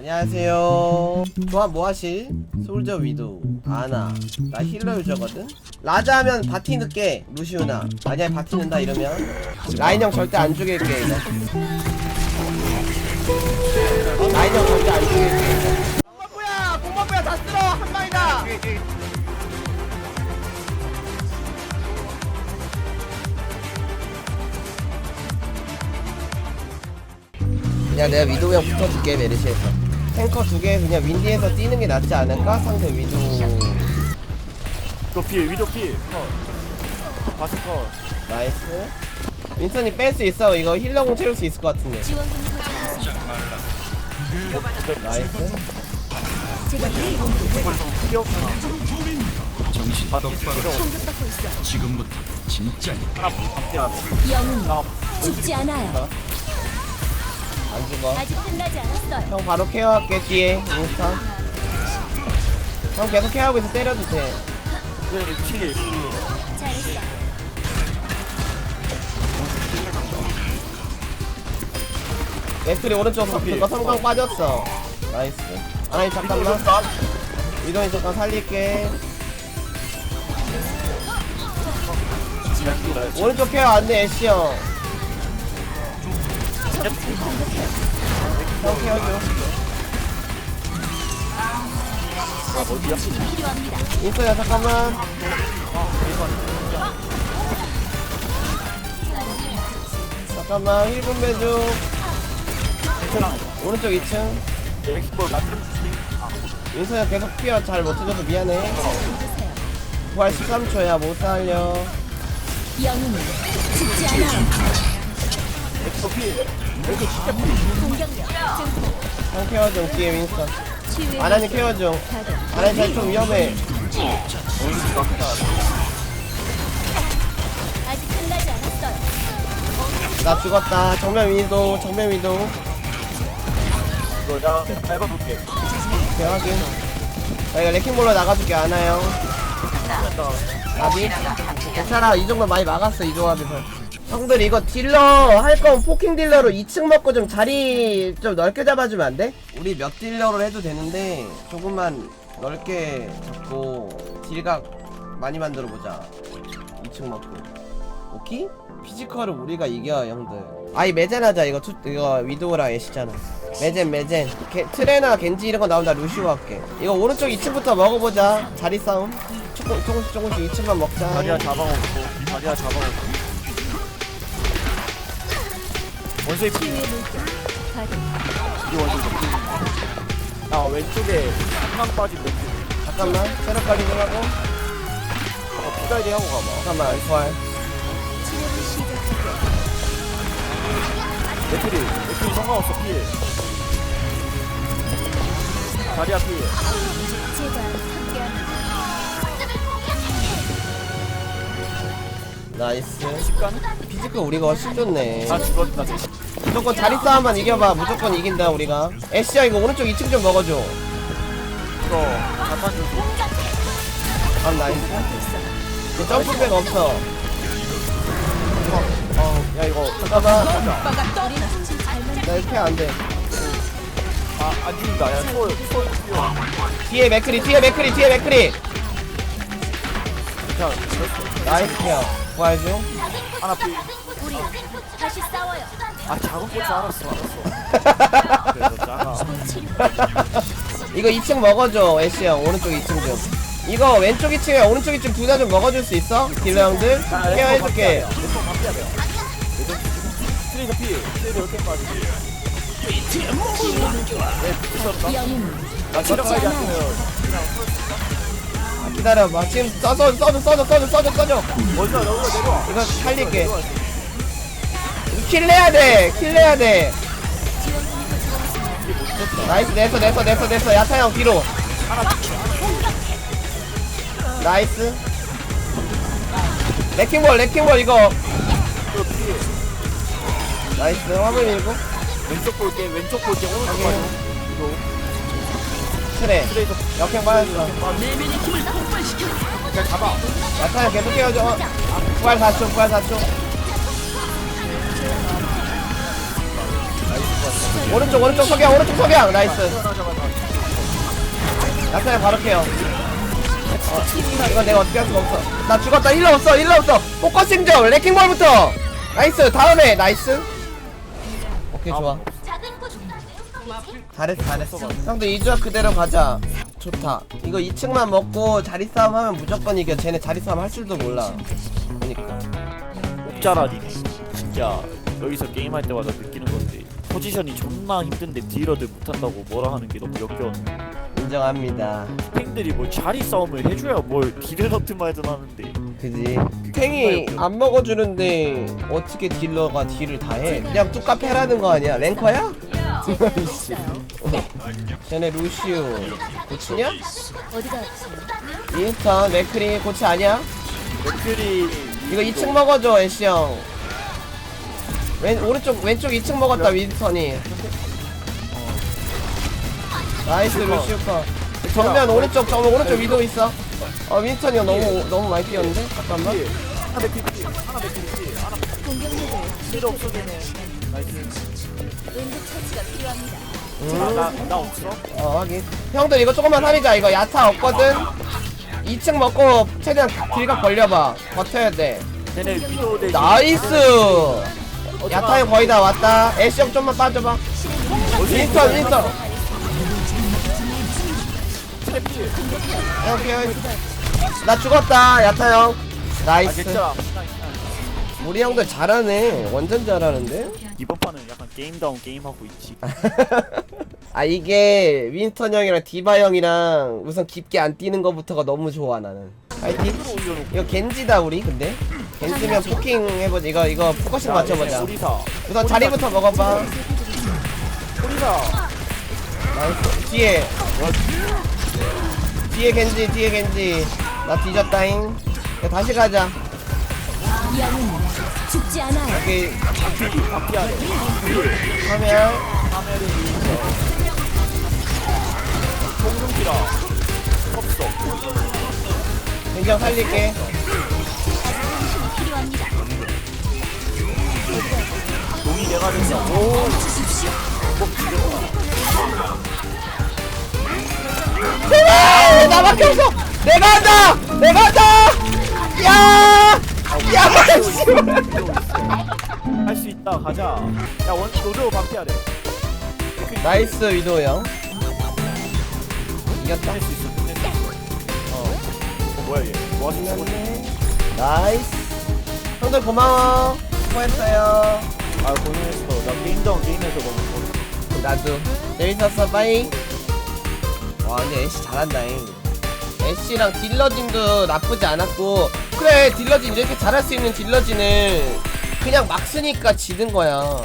안녕하세요. 조합 뭐 하실? 솔저 위도, 아나. 나 힐러 유저거든? 라자 하면 바티 늦게, 루시우나. 만약에 바티 는다 이러면. 라인 형 절대 안 죽일게, 이거. 라인 형 절대 안 죽일게. 공마부야! 공마부야! 다 쓸어! 한 방이다! 그냥 내가 위도우 형 붙어줄게, 메르시에서. 탱커 두 개 그냥 윈디에서 뛰는 게 낫지 않을까? 상대 위도우. 위도 필, 위도 필. 컷. 바스 컷. 나이스. 윈선이 뺄 수 있어. 이거 힐러공 채울 수 있을 것 같은데. 나이스. 정신 똑바로 공격받고 있어. 지금부터 진짜. 영웅 죽지 않아요. 안 죽어. 아직 끝나지 않았어요. 형 바로 케어할게, 뒤에. 윈스턴. 형 계속 케어하고 있어. 때려도 돼. 그래, 필. 잘했어. 웨스트리 오른쪽 그거 성광 빠졌어. 나이스. 아니, 잠깐만. 위도이 잠깐 살릴게. 오른쪽 케어 안 돼, 애쉬 형. 아직 힘이 필요합니다. 인서야 잠깐만 잠깐만 1분 매주 오른쪽 2층 엑스볼 맞는 인서야 계속 피어 잘 못해줘서 미안해. 부활 13초야 못 살려 영웅 죽지 않아요. 엑스볼 필. 공격력 증폭. 형 케어 중 뒤에 윈스턴 아나니 케어 중 가동. 아나니 잘좀 위험해 아직 끝나지 않았어요. 나 죽었다 정면 위도 정면 위도 이거 내가 밟아볼게. 오케이 확인 나 이거 레킹볼로 나가줄게 아나요 나비 괜찮아 이 정도 많이 막았어 이 조합에서 형들 이거 딜러 할 거면 포킹 딜러로 2층 먹고 좀 자리 좀 넓게 잡아주면 안 돼? 우리 몇 딜러로 해도 되는데 조금만 넓게 잡고 딜각 많이 만들어 보자. 2층 먹고. 오케이? 피지컬은 우리가 이겨 형들. 아이 매젠 하자. 이거 투, 이거 위도우랑 애쉬잖아. 매젠 매젠. 게, 트레나 겐지 이런 거 나온다. 루시오 할게. 이거 오른쪽 2층부터 먹어보자. 자리 싸움. 조금, 조금씩 조금씩 2층만 먹자. 다리야 잡아먹고. 다리야 잡아먹고. 원숭이 가동. 이 원숭이 필. 나 왼쪽에 한방 빠진 왼쪽. 잠깐만 좀 하고 어, 피다이리 하고 가봐. 잠깐만 시작할게요. 레트리. 레트리 상관없어 필. 다리야 필. 제 나이스? 피지컬 우리가 훨씬 좋네 나 죽었다. 무조건 자리 싸움만 이겨봐 무조건 이긴다 우리가 애쉬야 이거 오른쪽 2층 좀 먹어줘 이거 잠깐 좀. 아 나이스 이거 점프백 없어 어, 야 이거 잠깐만 나 이렇게 안돼 아, 안 죽는다. 야, 소울 뛰어. 뒤에 맥크리 뒤에 맥크리 뒤에 맥크리 자. 나이스 케어 부활 중 하나 필. 우리 다시 싸워요. 아, 작은 꽃이 알았어, 알았어. 그래서 작아. 이거 2층 먹어줘 애쉬 형 오른쪽 2층 좀 이거 왼쪽 2층에 오른쪽 2층 둘 다 좀 먹어줄 수 있어? 딜러 형들? 케어해줄게 왼쪽 바뀌어야 돼. 왼쪽 트레이서 필. 트레이서 이렇게 빠지지. 네. 영웅 나 체력하지 않으면 아, 기다려봐 지금 써줘 써줘 써줘 써줘 써줘 써줘. 먼저 너가 내려와. 이거 살릴게. 킬 내야 돼 킬 내야 돼. 나이스 냈어 냈어 냈어 냈어 야타 형 뒤로. 나이스. 레킹볼 레킹볼 이거. 나이스. 화물 밀고. 왼쪽 볼게, 왼쪽 볼게, 오른쪽. 봐줘. 트레 역행 빠졌어. 그냥 잡아. 야타 형 계속 깨워줘 어. 부활 4초 부활 4초 나이스. 같아 오른쪽 오른쪽 석양 오른쪽 석양. 나이스. 야타야 바로 캐요. 어, 이건 내가 어떻게 할 수가 없어. 나 죽었다. 힐러 없어 힐러 없어. 포커싱 좀 레킹볼부터. 나이스 다음에. 나이스. 오케이 좋아 잘했어 잘했어. 형들 이주와 그대로 가자. 좋다. 이거 2층만 먹고 자리 싸움 하면 무조건 이겨. 쟤네 자리 싸움 할 줄도 몰라. 그니까. 옥자라니 진짜 여기서 게임할 때마다 느끼는 건데 포지션이 존나 힘든데 딜러들 못한다고 뭐라 하는 게 너무 역겨워. 인정합니다. 팬들이 뭐 자리 싸움을 해줘야 뭘 딜을 넣든 말든 하는데. 그지? 탱이 안 먹어주는데 어떻게 딜러가 딜을 다해? 그냥 해라는 거 아니야? 랭커야? 쟤네 루시우 고치냐? 어디가 아프세요? 윈스턴 맥크리 고치 아니야? 맥클이 이거 2층 먹어줘 애쉬 형. 왼, 오른쪽 왼쪽 2층 먹었다 윈스턴이. 나이스 루시우 컷. 정면 오른쪽 정면 오른쪽 위도 있어. 어 윈스턴이 형 너무 너무 많이 뛰었는데? 잠깐만. 하나 맥클이 하나 맥클이 하나 필요 없어지네. 나이스 나 나 없어? 어 확인. 형들 이거 조금만 살리자. 이거 야타 없거든? 2층 먹고 최대한 딜각 벌려봐. 버텨야 돼. 쟤네 위도 대 나이스! 야타 형 거의 다 왔다. 애쉬 형 좀만 빠져봐. 윈스턴. 윈스턴 오케이. 나 죽었다 야타 형. 아 나이스. 괜찮아 우리 형들 잘하네. 완전 잘하는데? 이번 판은 약간 게임다운 게임하고 있지. 아 이게 윈스턴 형이랑 디바 형이랑 우선 깊게 안 뛰는 거부터가 너무 좋아 나는. 파이팅. 올려놓고 이거 겐지다 우리 근데? 겐지면 포킹 해보자. 이거 이거 포커싱 맞춰보자. 우선 자리부터 먹어봐. 오리사. 나이스. 뒤에. 뒤에 겐지 뒤에 겐지. 나 뒤졌다잉. 야, 다시 가자 죽지 않아요. 여기 앞피하네 하면 카메를 위해서 공중기라 겐지 형 살릴게 필요합니다. 용이 내가 된다 오 제발 나밖에 없어 내가 한다 내가 한다 야! 야! 씨발. 할수 있다 가자. 야 원, 노조 방피해야 돼. 나이스 위도우 형. 이겼다. 할수 있어 끝냈다 어. 어. 뭐야 얘? 뭐하시는 거지? 나이스. 형들 고마워. 수고했어요. 아 고생했어. 나 게임다운 게임에서 너무 나도. 재밌었어 빠이. 와 근데 애쉬 잘한다잉. 애쉬랑 딜러진도 나쁘지 않았고 그래 딜러진 이렇게 잘할 수 있는 딜러진은 그냥 막 쓰니까 지는 거야